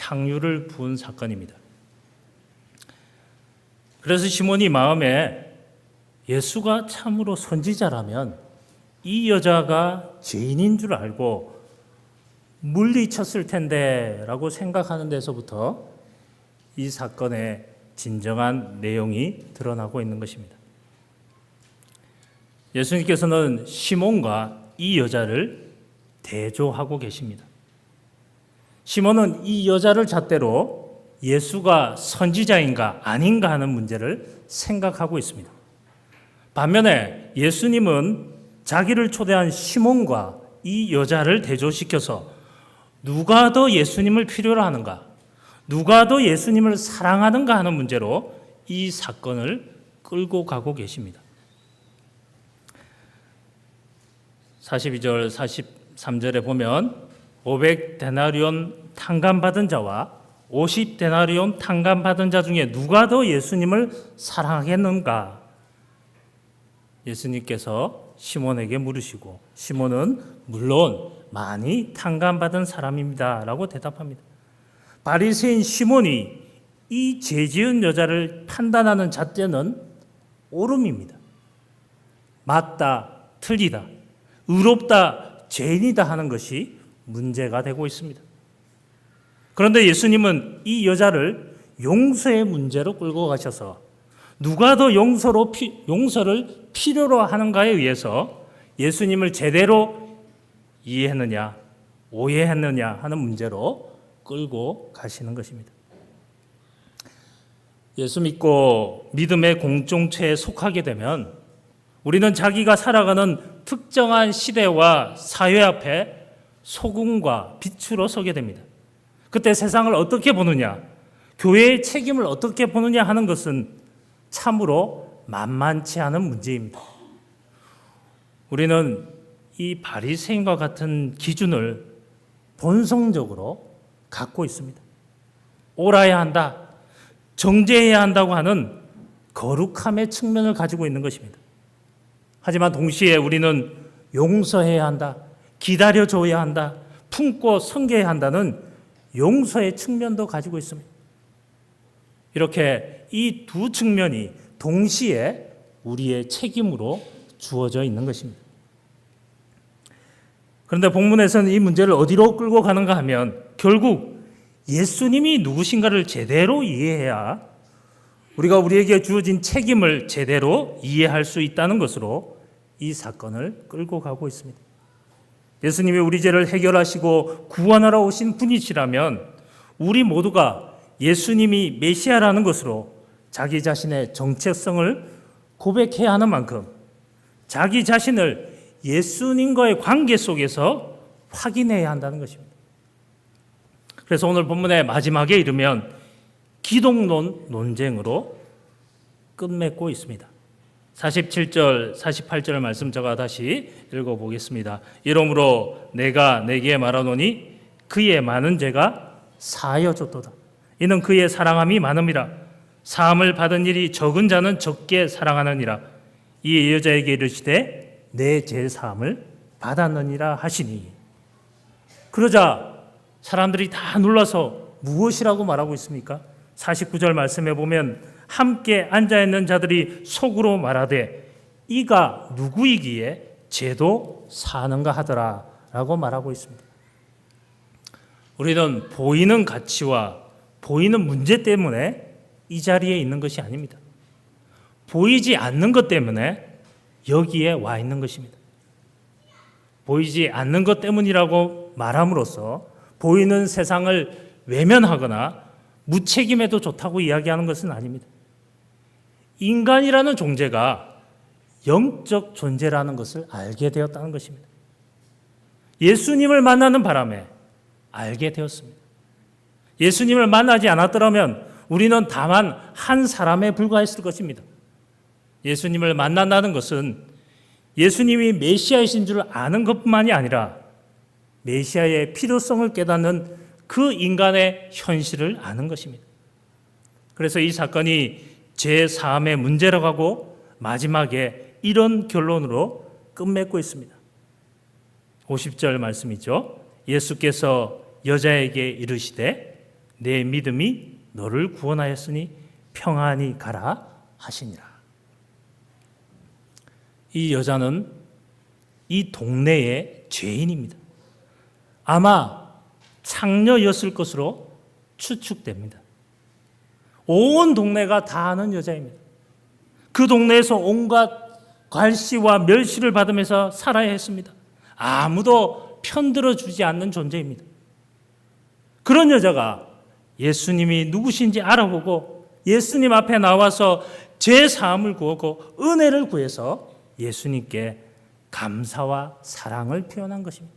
향유를 부은 사건입니다. 그래서 시몬이 마음에 예수가 참으로 선지자라면 이 여자가 죄인인 줄 알고 물리쳤을 텐데 라고 생각하는 데서부터 이 사건의 진정한 내용이 드러나고 있는 것입니다. 예수님께서는 시몬과 이 여자를 대조하고 계십니다. 시몬은 이 여자를 잣대로 예수가 선지자인가 아닌가 하는 문제를 생각하고 있습니다. 반면에 예수님은 자기를 초대한 시몬과 이 여자를 대조시켜서 누가 더 예수님을 필요로 하는가, 누가 더 예수님을 사랑하는가 하는 문제로 이 사건을 끌고 가고 계십니다. 42절, 43절에 보면 500 데나리온 탕감 받은 자와 50 데나리온 탕감 받은 자 중에 누가 더 예수님을 사랑하겠는가? 예수님께서 시몬에게 물으시고 시몬은 물론 많이 탕감 받은 사람입니다라고 대답합니다. 바리새인 시몬이 이 죄지은 여자를 판단하는 잣대는 오름입니다. 맞다, 틀리다, 의롭다, 죄인이다 하는 것이 문제가 되고 있습니다. 그런데 예수님은 이 여자를 용서의 문제로 끌고 가셔서 누가 더 용서로 피, 용서를 필요로 하는가에 의해서 예수님을 제대로 이해했느냐, 오해했느냐 하는 문제로 끌고 가시는 것입니다. 예수 믿고 믿음의 공동체에 속하게 되면 우리는 자기가 살아가는 특정한 시대와 사회 앞에 소금과 빛으로 서게 됩니다. 그때 세상을 어떻게 보느냐, 교회의 책임을 어떻게 보느냐 하는 것은 참으로 만만치 않은 문제입니다. 우리는 이 바리새인과 같은 기준을 본성적으로 갖고 있습니다. 옳아야 한다, 정죄해야 한다고 하는 거룩함의 측면을 가지고 있는 것입니다. 하지만 동시에 우리는 용서해야 한다, 기다려줘야 한다, 품고 섬겨야 한다는 용서의 측면도 가지고 있습니다. 이렇게 이 두 측면이 동시에 우리의 책임으로 주어져 있는 것입니다. 그런데 본문에서는 이 문제를 어디로 끌고 가는가 하면 결국 예수님이 누구신가를 제대로 이해해야 우리가 우리에게 주어진 책임을 제대로 이해할 수 있다는 것으로 이 사건을 끌고 가고 있습니다. 예수님이 우리 죄를 해결하시고 구원하러 오신 분이시라면 우리 모두가 예수님이 메시아라는 것으로 자기 자신의 정체성을 고백해야 하는 만큼 자기 자신을 예수님과의 관계 속에서 확인해야 한다는 것입니다. 그래서 오늘 본문의 마지막에 이르면 기독론 논쟁으로 끝맺고 있습니다. 47절, 48절 말씀 제가 다시 읽어보겠습니다. 이러므로 내가 내게 말하노니 그의 많은 죄가 사여졌도다. 이는 그의 사랑함이 많음이라. 사함을 받은 일이 적은 자는 적게 사랑하느니라. 이 여자에게 이르시되 내 죄 사함을 받았느니라 하시니. 그러자 사람들이 다 놀라서 무엇이라고 말하고 있습니까? 49절 말씀에 보면 함께 앉아 있는 자들이 속으로 말하되 이가 누구이기에 죄도 사는가 하더라라고 말하고 있습니다. 우리는 보이는 가치와 보이는 문제 때문에 이 자리에 있는 것이 아닙니다. 보이지 않는 것 때문에 여기에 와 있는 것입니다. 보이지 않는 것 때문이라고 말함으로써 보이는 세상을 외면하거나 무책임해도 좋다고 이야기하는 것은 아닙니다. 인간이라는 존재가 영적 존재라는 것을 알게 되었다는 것입니다. 예수님을 만나는 바람에 알게 되었습니다. 예수님을 만나지 않았더라면 우리는 다만 한 사람에 불과했을 것입니다. 예수님을 만난다는 것은 예수님이 메시아이신 줄 아는 것뿐만이 아니라 메시아의 필요성을 깨닫는 그 인간의 현실을 아는 것입니다. 그래서 이 사건이 제 삶의 문제라고 하고 마지막에 이런 결론으로 끝맺고 있습니다. 50절 말씀이죠. 예수께서 여자에게 이르시되 내 믿음이 너를 구원하였으니 평안히 가라 하시니라. 이 여자는 이 동네의 죄인입니다. 아마 창녀였을 것으로 추측됩니다. 온 동네가 다 아는 여자입니다. 그 동네에서 온갖 괄시와 멸시를 받으면서 살아야 했습니다. 아무도 편들어 주지 않는 존재입니다. 그런 여자가 예수님이 누구신지 알아보고 예수님 앞에 나와서 제 사함을 구하고 은혜를 구해서 예수님께 감사와 사랑을 표현한 것입니다.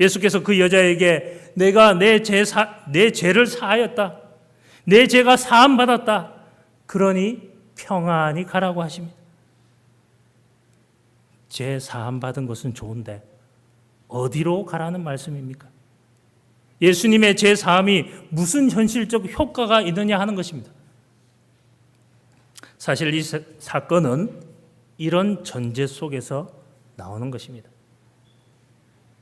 예수께서 그 여자에게 내가 내, 죄 사, 내 죄를 사하였다. 내 죄가 사함 받았다. 그러니 평안히 가라고 하십니다. 죄 사함 받은 것은 좋은데 어디로 가라는 말씀입니까? 예수님의 죄 사함이 무슨 현실적 효과가 있느냐 하는 것입니다. 사실 이 사건은 이런 전제 속에서 나오는 것입니다.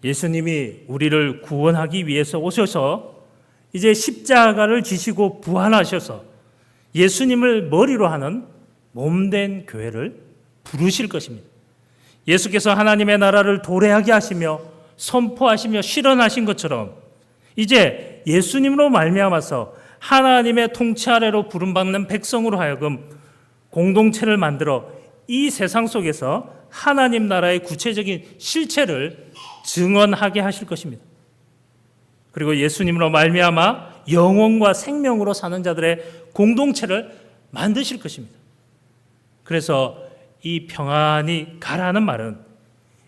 예수님이 우리를 구원하기 위해서 오셔서 이제 십자가를 지시고 부활하셔서 예수님을 머리로 하는 몸된 교회를 부르실 것입니다. 예수께서 하나님의 나라를 도래하게 하시며 선포하시며 실현하신 것처럼 이제 예수님으로 말미암아서 하나님의 통치 아래로 부름받는 백성으로 하여금 공동체를 만들어 이 세상 속에서 하나님 나라의 구체적인 실체를 증언하게 하실 것입니다. 그리고 예수님으로 말미암아 영혼과 생명으로 사는 자들의 공동체를 만드실 것입니다. 그래서 이 평안이 가라는 말은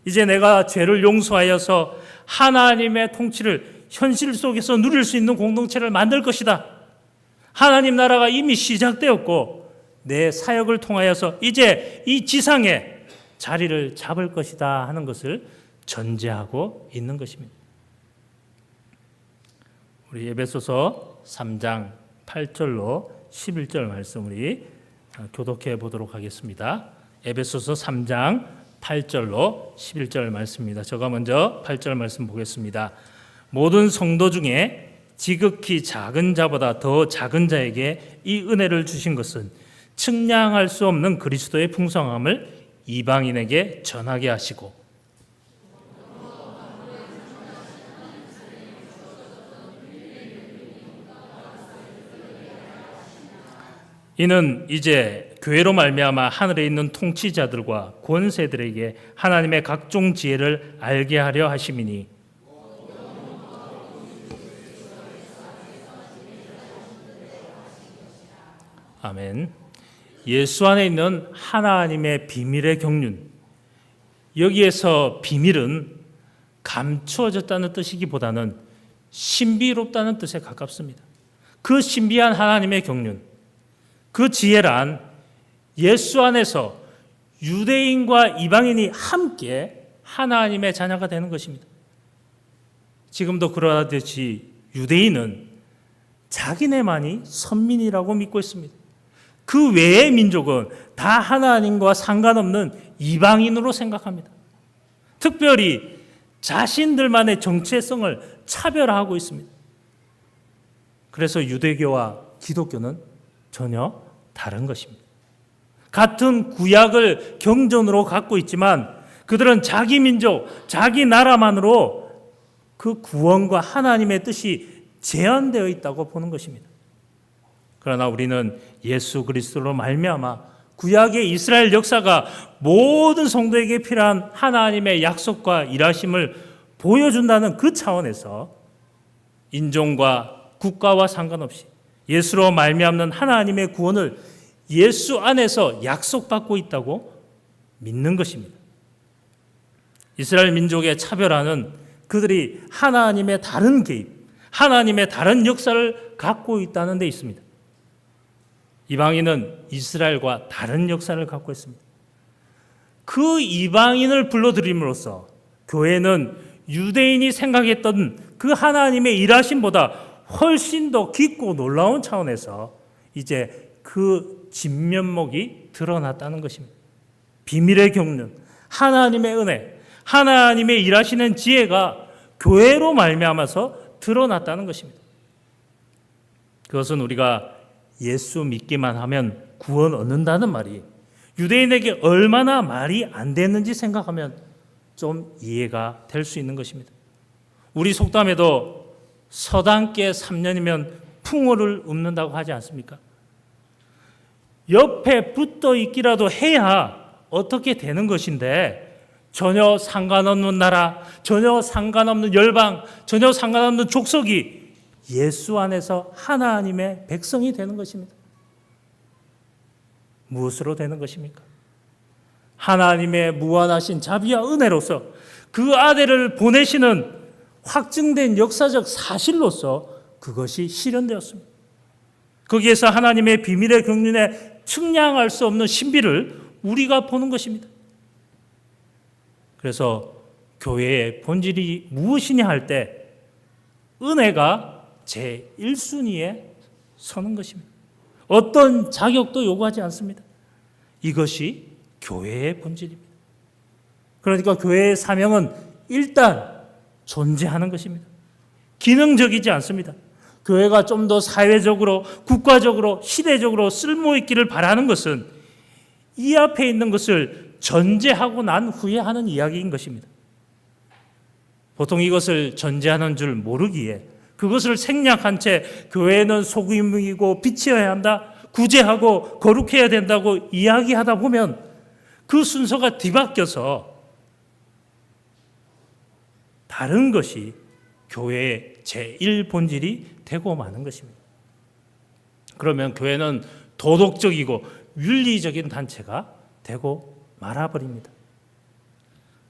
이제 내가 죄를 용서하여서 하나님의 통치를 현실 속에서 누릴 수 있는 공동체를 만들 것이다. 하나님 나라가 이미 시작되었고 내 사역을 통하여서 이제 이 지상에 자리를 잡을 것이다 하는 것을 전제하고 있는 것입니다. 우리 에베소서 3장 8절로 11절 말씀 우리 교독해 보도록 하겠습니다. 에베소서 3장 8절로 11절 말씀입니다. 제가 먼저 8절 말씀 보겠습니다. 모든 성도 중에 지극히 작은 자보다 더 작은 자에게 이 은혜를 주신 것은 측량할 수 없는 그리스도의 풍성함을 이방인에게 전하게 하시고 이는 이제 교회로 말미암아 하늘에 있는 통치자들과 권세들에게 하나님의 각종 지혜를 알게 하려 하심이니 아멘. 예수 안에 있는 하나님의 비밀의 경륜. 여기에서 비밀은 감추어졌다는 뜻이기보다는 신비롭다는 뜻에 가깝습니다. 그 신비한 하나님의 경륜, 그 지혜란 예수 안에서 유대인과 이방인이 함께 하나님의 자녀가 되는 것입니다. 지금도 그러하듯이 유대인은 자기네만이 선민이라고 믿고 있습니다. 그 외의 민족은 다 하나님과 상관없는 이방인으로 생각합니다. 특별히 자신들만의 정체성을 차별화하고 있습니다. 그래서 유대교와 기독교는 전혀 다른 것입니다. 같은 구약을 경전으로 갖고 있지만 그들은 자기 민족, 자기 나라만으로 그 구원과 하나님의 뜻이 제한되어 있다고 보는 것입니다. 그러나 우리는 예수 그리스도로 말미암아 구약의 이스라엘 역사가 모든 성도에게 필요한 하나님의 약속과 일하심을 보여준다는 그 차원에서 인종과 국가와 상관없이 예수로 말미암는 하나님의 구원을 예수 안에서 약속받고 있다고 믿는 것입니다. 이스라엘 민족의 차별화는 그들이 하나님의 다른 개입, 하나님의 다른 역사를 갖고 있다는 데 있습니다. 이방인은 이스라엘과 다른 역사를 갖고 있습니다. 그 이방인을 불러들임으로써 교회는 유대인이 생각했던 그 하나님의 일하심보다 훨씬 더 깊고 놀라운 차원에서 이제 그 진면목이 드러났다는 것입니다. 비밀의 경륜, 하나님의 은혜, 하나님의 일하시는 지혜가 교회로 말미암아서 드러났다는 것입니다. 그것은 우리가 예수 믿기만 하면 구원 얻는다는 말이 유대인에게 얼마나 말이 안 됐는지 생각하면 좀 이해가 될 수 있는 것입니다. 우리 속담에도 서당께 3년이면 풍어를 읊는다고 하지 않습니까? 옆에 붙어 있기라도 해야 어떻게 되는 것인데 전혀 상관없는 나라, 전혀 상관없는 열방, 전혀 상관없는 족속이 예수 안에서 하나님의 백성이 되는 것입니다. 무엇으로 되는 것입니까? 하나님의 무한하신 자비와 은혜로서 그 아들을 보내시는 확증된 역사적 사실로서 그것이 실현되었습니다. 거기에서 하나님의 비밀의 경륜에 측량할 수 없는 신비를 우리가 보는 것입니다. 그래서 교회의 본질이 무엇이냐 할 때 은혜가 제 1순위에 서는 것입니다. 어떤 자격도 요구하지 않습니다. 이것이 교회의 본질입니다. 그러니까 교회의 사명은 일단 존재하는 것입니다. 기능적이지 않습니다. 교회가 좀 더 사회적으로, 국가적으로, 시대적으로 쓸모 있기를 바라는 것은 이 앞에 있는 것을 전제하고 난 후에 하는 이야기인 것입니다. 보통 이것을 전제하는 줄 모르기에 그것을 생략한 채 교회는 소금이고 빛이어야 한다, 구제하고 거룩해야 된다고 이야기하다 보면 그 순서가 뒤바뀌어서 다른 것이 교회의 제1 본질이 되고 마는 것입니다. 그러면 교회는 도덕적이고 윤리적인 단체가 되고 말아버립니다.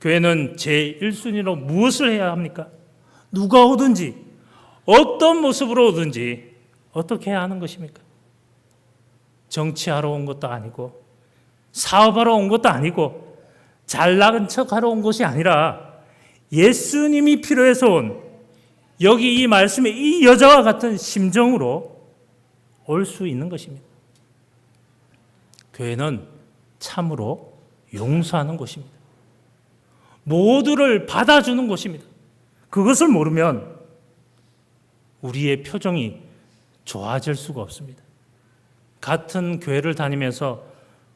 교회는 제1순위로 무엇을 해야 합니까? 누가 오든지 어떤 모습으로 오든지 어떻게 해야 하는 것입니까? 정치하러 온 것도 아니고 사업하러 온 것도 아니고 잘나간 척하러 온 것이 아니라 예수님이 필요해서 온 여기 이 말씀에 이 여자와 같은 심정으로 올 수 있는 것입니다. 교회는 참으로 용서하는 곳입니다. 모두를 받아주는 곳입니다. 그것을 모르면 우리의 표정이 좋아질 수가 없습니다. 같은 교회를 다니면서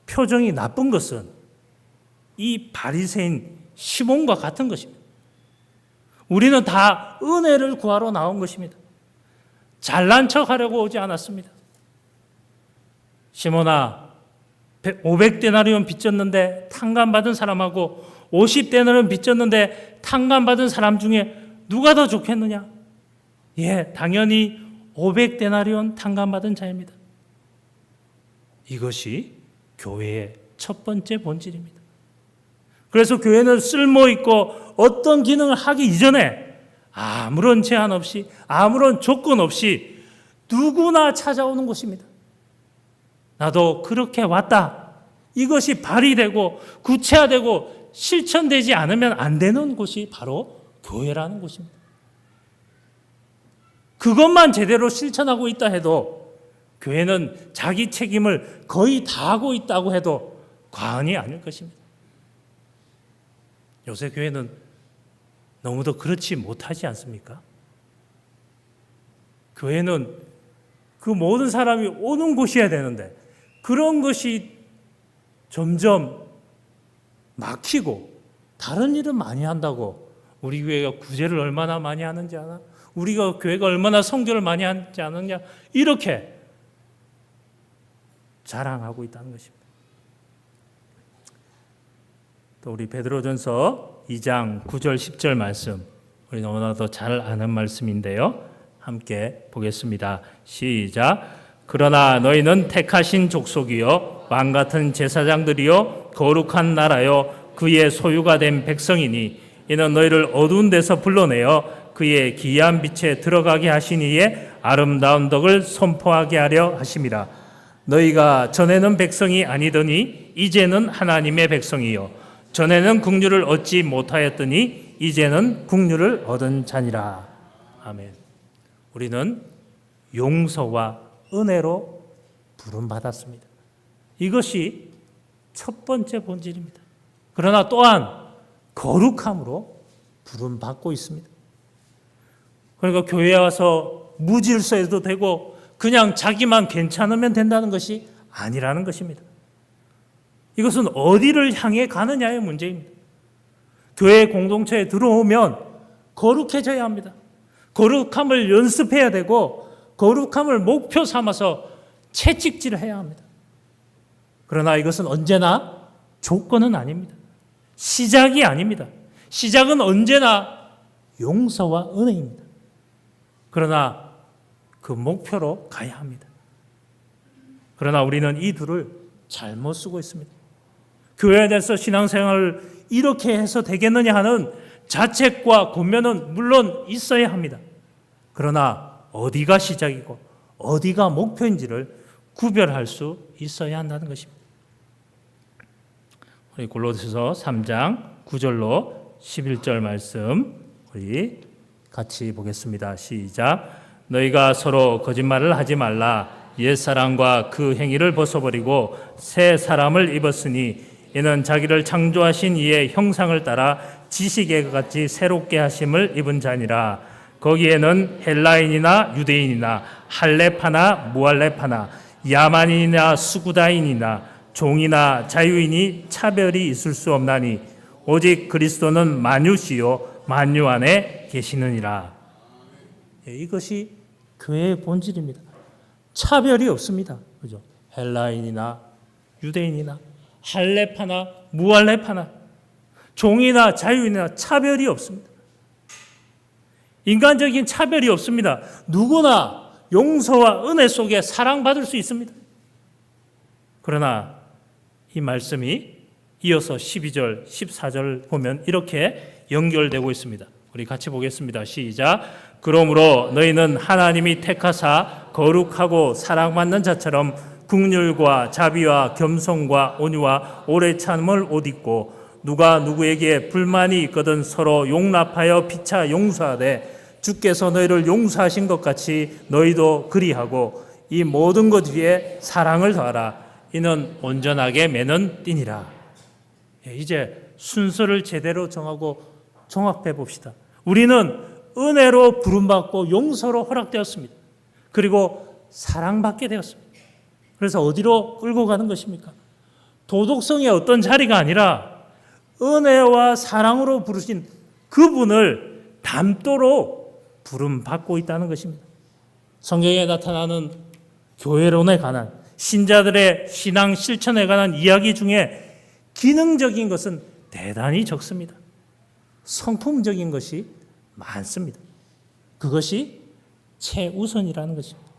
표정이 나쁜 것은 이 바리새인 시몬과 같은 것입니다. 우리는 다 은혜를 구하러 나온 것입니다. 잘난 척 하려고 오지 않았습니다. 시몬아, 500데나리온 빚졌는데 탕감 받은 사람하고 50데나리온 빚졌는데 탕감 받은 사람 중에 누가 더 좋겠느냐? 예, 당연히 500데나리온 탕감 받은 자입니다. 이것이 교회의 첫 번째 본질입니다. 그래서 교회는 쓸모 있고 어떤 기능을 하기 이전에 아무런 제한 없이 아무런 조건 없이 누구나 찾아오는 곳입니다. 나도 그렇게 왔다. 이것이 발휘되고 구체화되고 실천되지 않으면 안 되는 곳이 바로 교회라는 곳입니다. 그것만 제대로 실천하고 있다 해도 교회는 자기 책임을 거의 다 하고 있다고 해도 과언이 아닐 것입니다. 요새 교회는 너무도 그렇지 못하지 않습니까? 교회는 그 모든 사람이 오는 곳이어야 되는데 그런 것이 점점 막히고 다른 일은 많이 한다고 우리 교회가 구제를 얼마나 많이 하는지 아나? 우리가 교회가 얼마나 성교를 많이 하지 않느냐? 이렇게 자랑하고 있다는 것입니다. 또 우리 베드로전서 2장 9절 10절 말씀 우리 너무나도 잘 아는 말씀인데요. 함께 보겠습니다. 시작. 그러나 너희는 택하신 족속이요 왕 같은 제사장들이요 거룩한 나라요 그의 소유가 된 백성이니 이는 너희를 어두운 데서 불러내어 그의 기이한 빛에 들어가게 하시니에 아름다운 덕을 선포하게 하려 하심이라 너희가 전에는 백성이 아니더니 이제는 하나님의 백성이요 전에는 국류를 얻지 못하였더니 이제는 국류를 얻은 자니라 아멘 우리는 용서와 은혜로 부름 받았습니다. 이것이 첫 번째 본질입니다. 그러나 또한 거룩함으로 부름 받고 있습니다. 그러니까 교회에 와서 무질서해도 되고 그냥 자기만 괜찮으면 된다는 것이 아니라는 것입니다. 이것은 어디를 향해 가느냐의 문제입니다. 교회 공동체에 들어오면 거룩해져야 합니다. 거룩함을 연습해야 되고 거룩함을 목표 삼아서 채찍질을 해야 합니다. 그러나 이것은 언제나 조건은 아닙니다. 시작이 아닙니다. 시작은 언제나 용서와 은혜입니다. 그러나 그 목표로 가야 합니다. 그러나 우리는 이 둘을 잘못 쓰고 있습니다. 교회에 대해서 신앙생활을 이렇게 해서 되겠느냐 하는 자책과 권면은 물론 있어야 합니다. 그러나 어디가 시작이고 어디가 목표인지를 구별할 수 있어야 한다는 것입니다. 우리 골로새서 3장 9절로 11절 말씀 우리 같이 보겠습니다. 시작. 너희가 서로 거짓말을 하지 말라. 옛 사람과 그 행위를 벗어버리고 새 사람을 입었으니 이는 자기를 창조하신 이의 형상을 따라 지식에 같이 새롭게 하심을 입은 자니라. 거기에는 헬라인이나 유대인이나 할레파나 무할레파나 야만인이나 수구다인이나 종이나 자유인이 차별이 있을 수 없나니 오직 그리스도는 만유시요 만유 안에 계시느니라. 예, 이것이 교회의 본질입니다. 차별이 없습니다. 그죠? 헬라인이나 유대인이나 할레파나 무할레파나 종이나 자유인이나 차별이 없습니다. 인간적인 차별이 없습니다. 누구나 용서와 은혜 속에 사랑받을 수 있습니다. 그러나 이 말씀이 이어서 12절, 14절 보면 이렇게 연결되고 있습니다. 우리 같이 보겠습니다. 시작. 그러므로 너희는 하나님이 택하사 거룩하고 사랑받는 자처럼 국률과 자비와 겸손과 온유와 오래 참을 옷 입고 누가 누구에게 불만이 있거든 서로 용납하여 피차 용서하되 주께서 너희를 용서하신 것 같이 너희도 그리하고 이 모든 것 위에 사랑을 더하라. 이는 온전하게 매는 띠니라. 예, 이제 순서를 제대로 정하고 종합해 봅시다. 우리는 은혜로 부름받고 용서로 허락되었습니다. 그리고 사랑받게 되었습니다 그래서 어디로 끌고 가는 것입니까? 도덕성의 어떤 자리가 아니라 은혜와 사랑으로 부르신 그분을 담도록 부름 받고 있다는 것입니다. 성경에 나타나는 교회론에 관한 신자들의 신앙 실천에 관한 이야기 중에 기능적인 것은 대단히 적습니다. 성품적인 것이 많습니다. 그것이 최우선이라는 것입니다.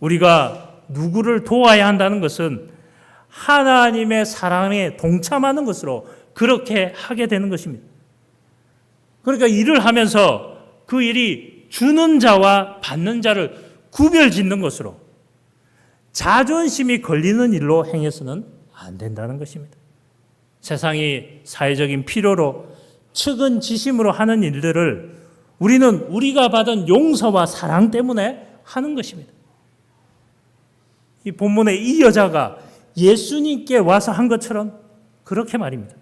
우리가 누구를 도와야 한다는 것은 하나님의 사랑에 동참하는 것으로 그렇게 하게 되는 것입니다. 그러니까 일을 하면서 그 일이 주는 자와 받는 자를 구별 짓는 것으로 자존심이 걸리는 일로 행해서는 안 된다는 것입니다. 세상이 사회적인 필요로 측은 지심으로 하는 일들을 우리는 우리가 받은 용서와 사랑 때문에 하는 것입니다. 이 본문의 이 여자가 예수님께 와서 한 것처럼 그렇게 말입니다.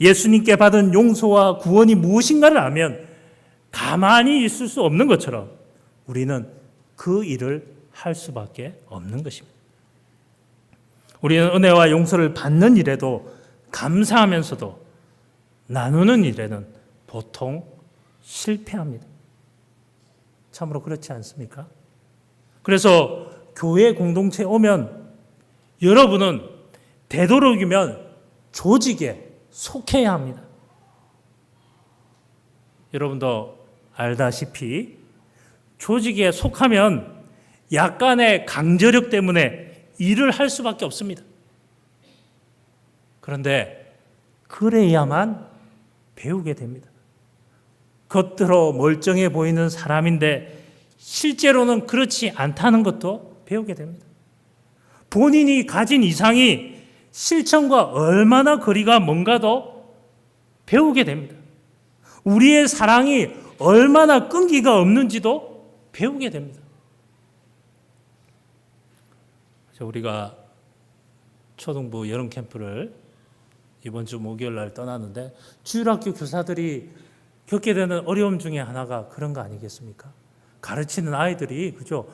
예수님께 받은 용서와 구원이 무엇인가를 알면 가만히 있을 수 없는 것처럼 우리는 그 일을 할 수밖에 없는 것입니다. 우리는 은혜와 용서를 받는 일에도 감사하면서도 나누는 일에는 보통 실패합니다. 참으로 그렇지 않습니까? 그래서 교회 공동체에 오면 여러분은 되도록이면 조직에 속해야 합니다. 여러분도 알다시피 조직에 속하면 약간의 강제력 때문에 일을 할 수밖에 없습니다. 그런데 그래야만 배우게 됩니다. 겉으로 멀쩡해 보이는 사람인데 실제로는 그렇지 않다는 것도 배우게 됩니다. 본인이 가진 이상이 실천과 얼마나 거리가 먼가도 배우게 됩니다. 우리의 사랑이 얼마나 끈기가 없는지도 배우게 됩니다. 우리가 초등부 여름 캠프를 이번 주 목요일 날 떠났는데 주일학교 교사들이 겪게 되는 어려움 중에 하나가 그런 거 아니겠습니까? 가르치는 아이들이 그죠?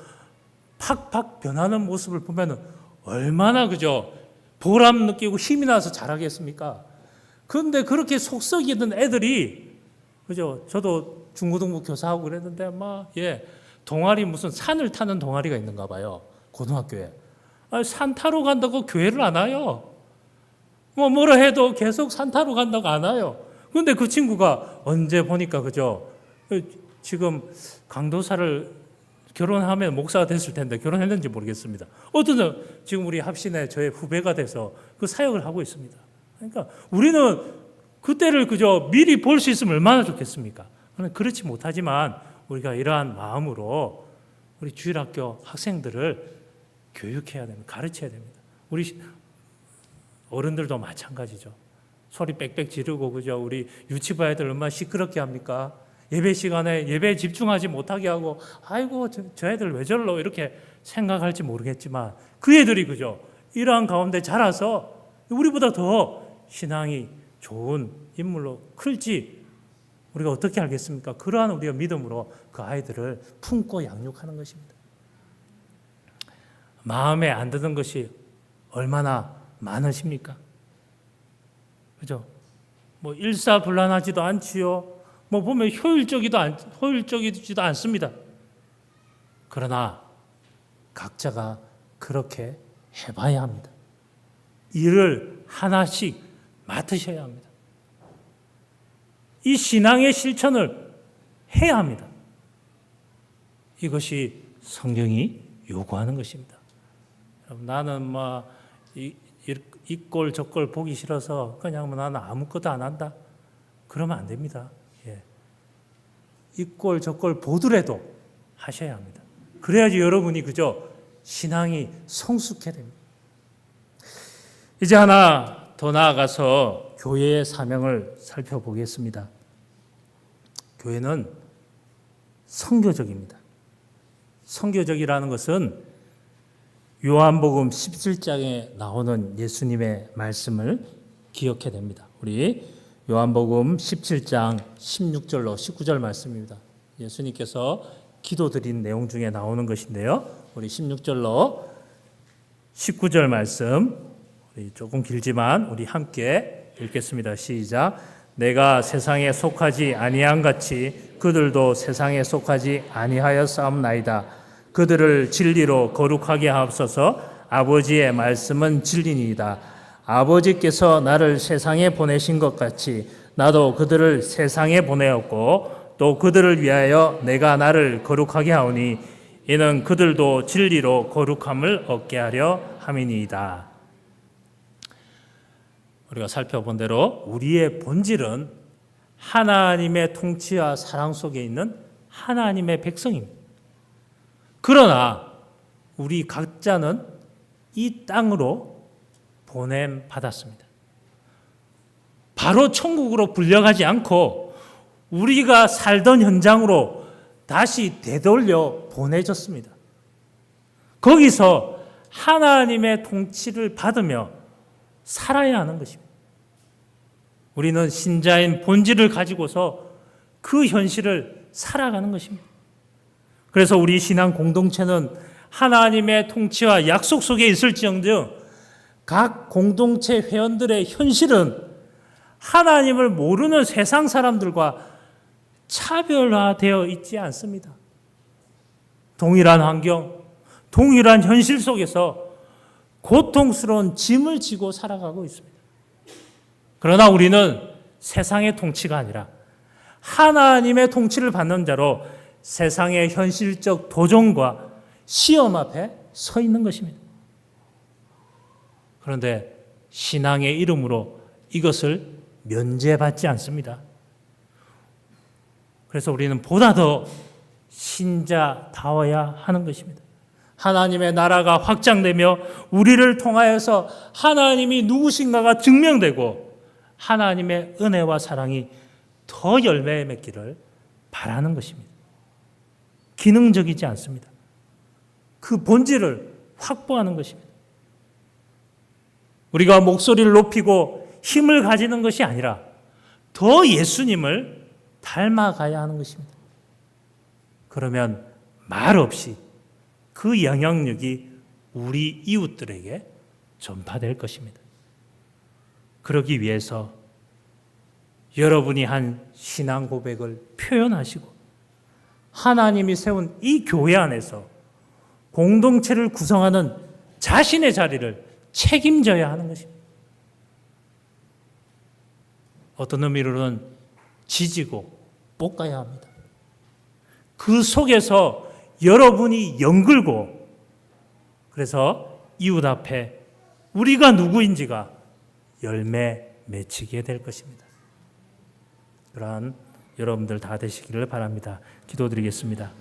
팍팍 변하는 모습을 보면은 얼마나 그죠 보람 느끼고 힘이 나서 잘하겠습니까? 그런데 그렇게 속썩이던 애들이 그죠? 저도 중고등부 교사하고 그랬는데 막 예. 동아리 무슨 산을 타는 동아리가 있는가 봐요. 고등학교에. 아니, 산 타러 간다고 교회를 안 와요. 뭐 뭐라 해도 계속 산 타러 간다고 안 와요. 근데 그 친구가 언제 보니까 그죠? 지금 강도사를 결혼하면 목사가 됐을 텐데 결혼했는지 모르겠습니다. 어떤 사 지금 우리 합신에 저의 후배가 돼서 그 사역을 하고 있습니다. 그러니까 우리는 그때를 그저 미리 볼 수 있으면 얼마나 좋겠습니까? 그렇지 못하지만 우리가 이러한 마음으로 우리 주일학교 학생들을 교육해야 됩니다. 가르쳐야 됩니다. 우리 시- 어른들도 마찬가지죠. 소리 빽빽 지르고 그죠? 우리 유치부 애들 얼마나 시끄럽게 합니까? 예배 시간에 예배에 집중하지 못하게 하고 아이고 저, 저 애들 왜 저러 이렇게 생각할지 모르겠지만 그 애들이 그죠? 이러한 가운데 자라서 우리보다 더 신앙이 좋은 인물로 클지 우리가 어떻게 알겠습니까? 그러한 우리가 믿음으로 그 아이들을 품고 양육하는 것입니다. 마음에 안 드는 것이 얼마나 많으십니까? 그죠? 뭐 일사불란하지도 않지요. 뭐 보면 효율적이도 않, 효율적이지도 않습니다. 그러나 각자가 그렇게 해봐야 합니다. 일을 하나씩 맡으셔야 합니다. 이 신앙의 실천을 해야 합니다. 이것이 성경이 요구하는 것입니다. 나는 뭐 이꼴 저꼴 보기 싫어서 그냥 뭐 나는 아무것도 안 한다. 그러면 안 됩니다. 예. 이꼴 저꼴 보더라도 하셔야 합니다. 그래야지 여러분이 그저 신앙이 성숙해 됩니다. 이제 하나 더 나아가서 교회의 사명을 살펴보겠습니다. 교회는 성교적입니다. 성교적이라는 것은 요한복음 17장에 나오는 예수님의 말씀을 기억해야 됩니다. 우리 요한복음 17장 16절로 19절 말씀입니다. 예수님께서 기도드린 내용 중에 나오는 것인데요. 우리 16절로 19절 말씀 우리 조금 길지만 우리 함께 읽겠습니다. 시작. 내가 세상에 속하지 아니한 같이 그들도 세상에 속하지 아니하였사옵나이다. 그들을 진리로 거룩하게 하옵소서. 아버지의 말씀은 진리니이다. 아버지께서 나를 세상에 보내신 것 같이 나도 그들을 세상에 보내었고 또 그들을 위하여 내가 나를 거룩하게 하오니 이는 그들도 진리로 거룩함을 얻게 하려 함이니이다. 우리가 살펴본 대로 우리의 본질은 하나님의 통치와 사랑 속에 있는 하나님의 백성입니다. 그러나 우리 각자는 이 땅으로 보냄 받았습니다. 바로 천국으로 불려가지 않고 우리가 살던 현장으로 다시 되돌려 보내졌습니다. 거기서 하나님의 통치를 받으며 살아야 하는 것입니다. 우리는 신자인 본질을 가지고서 그 현실을 살아가는 것입니다. 그래서 우리 신앙 공동체는 하나님의 통치와 약속 속에 있을지언정 각 공동체 회원들의 현실은 하나님을 모르는 세상 사람들과 차별화되어 있지 않습니다. 동일한 환경, 동일한 현실 속에서 고통스러운 짐을 지고 살아가고 있습니다. 그러나 우리는 세상의 통치가 아니라 하나님의 통치를 받는 자로 세상의 현실적 도전과 시험 앞에 서 있는 것입니다. 그런데 신앙의 이름으로 이것을 면제받지 않습니다. 그래서 우리는 보다 더 신자다워야 하는 것입니다. 하나님의 나라가 확장되며 우리를 통하여서 하나님이 누구신가가 증명되고 하나님의 은혜와 사랑이 더 열매 맺기를 바라는 것입니다. 기능적이지 않습니다. 그 본질을 확보하는 것입니다. 우리가 목소리를 높이고 힘을 가지는 것이 아니라 더 예수님을 닮아가야 하는 것입니다. 그러면 말 없이 그 영향력이 우리 이웃들에게 전파될 것입니다. 그러기 위해서 여러분이 한 신앙 고백을 표현하시고 하나님이 세운 이 교회 안에서 공동체를 구성하는 자신의 자리를 책임져야 하는 것입니다. 어떤 의미로는 지지고 볶아야 합니다. 그 속에서 여러분이 연글고 그래서 이웃 앞에 우리가 누구인지가 열매 맺히게 될 것입니다. 그러한 여러분들 다 되시기를 바랍니다. 기도드리겠습니다.